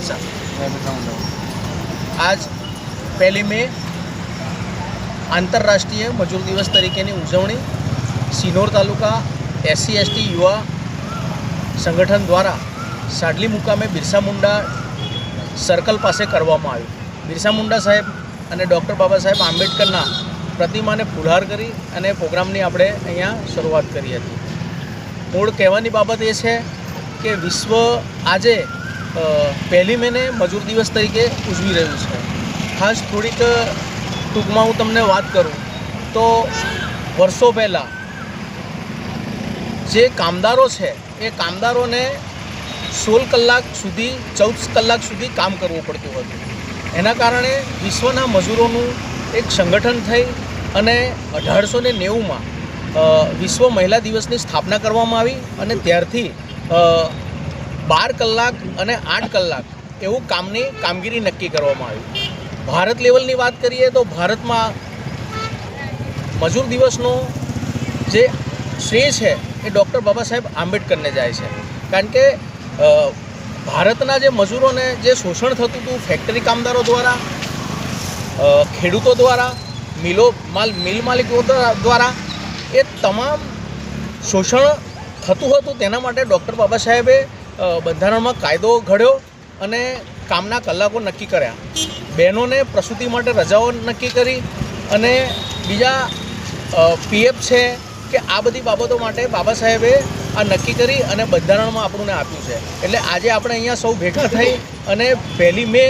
બિરસા આજ પહેલી મે આંતરરાષ્ટ્રીય મજૂર દિવસ તરીકેની ઉજવણી સિનોર તાલુકા એસસી એસટી યુવા સંગઠન દ્વારા સાડલી મુકામે બિરસા મુંડા સર્કલ પાસે કરવામાં આવ્યું બિરસા મુંડા સાહેબ અને ડૉક્ટર બાબા સાહેબ આંબેડકરના પ્રતિમાને ફુલહાર કરી અને પ્રોગ્રામની આપણે અહીંયા શરૂઆત કરી હતી. મૂળ કહેવાની બાબત એ છે કે વિશ્વ આજે પહેલી મેને મજૂર દિવસ તરીકે ઉજવી રહ્યું છે. ખાસ થોડીક ટૂંકમાં હું તમને વાત કરું. તો વર્ષો પહેલાં જે કામદારો છે, એ કામદારોને સોળ કલાક સુધી, ચૌદ કલાક સુધી કામ કરવું પડતું હતું. એના કારણે વિશ્વના મજૂરોનું એક સંગઠન થઈ અને અઢારસો ને નેવુંમાં વિશ્વ મહિલા દિવસની સ્થાપના કરવામાં આવી અને ત્યારથી બાર કલાક અને આઠ કલાક એવું કામની કામગીરી નક્કી કરવામાં આવી. ભારત લેવલની વાત કરીએ તો ભારતમાં મજૂર દિવસનો જે શ્રેય છે એ ડૉક્ટર બાબા સાહેબ આંબેડકરને જાય છે. કારણ કે ભારતના જે મજૂરોને જે શોષણ થતું હતું ફેક્ટરી કામદારો દ્વારા ખેડૂતો દ્વારા, મિલો, માલ, મિલ માલિકો દ્વારા એ તમામ શોષણ થતું હતું તેના માટે ડૉક્ટર બાબા સાહેબે બંધારણમાં કાયદો ઘડ્યો અને કામના કલાકો નક્કી કર્યા. બહેનોને પ્રસૂતિ માટે રજાઓ નક્કી કરી અને બીજા પીએફ છે કે આ બધી બાબતો માટે બાબા સાહેબે આ નક્કી કરી અને બંધારણમાં આપણને આપ્યું છે. એટલે આજે આપણે અહીંયા સૌ ભેગા થઈ અને પહેલી મે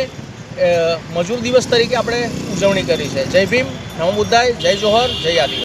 મજૂર દિવસ તરીકે આપણે ઉજવણી કરી છે. જય ભીમ નવ મુદ્દાય જય જોહર, જય આદિવાસી.